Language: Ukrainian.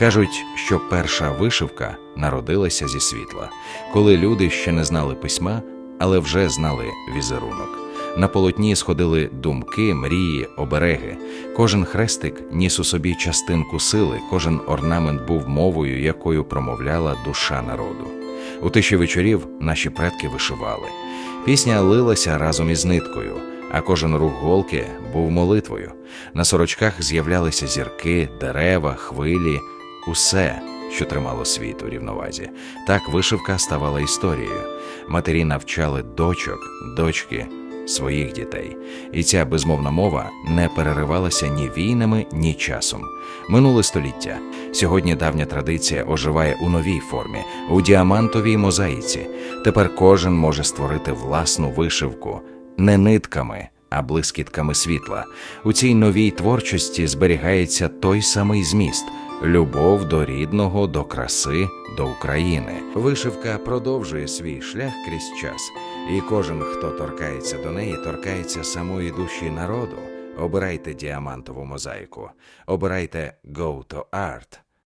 Кажуть, що перша вишивка народилася зі світла, коли люди ще не знали письма, але вже знали візерунок. На полотні сходили думки, мрії, обереги. Кожен хрестик ніс у собі частинку сили, кожен орнамент був мовою, якою промовляла душа народу. У тиші вечорів наші предки вишивали. Пісня лилася разом із ниткою, а кожен рух голки був молитвою. На сорочках з'являлися зірки, дерева, хвилі, усе, що тримало світ у рівновазі. Так вишивка ставала історією. Матері навчали дочок, дочки своїх дітей. І ця безмовна мова не переривалася ні війнами, ні часом. Минуле століття. Сьогодні давня традиція оживає у новій формі, у діамантовій мозаїці. Тепер кожен може створити власну вишивку не нитками, а блискітками світла. У цій новій творчості зберігається той самий зміст любов до рідного, до краси, до України. Вишивка продовжує свій шлях крізь час, і кожен, хто торкається до неї, торкається самої душі народу. Обирайте діамантову мозаїку, обирайте Go to Art.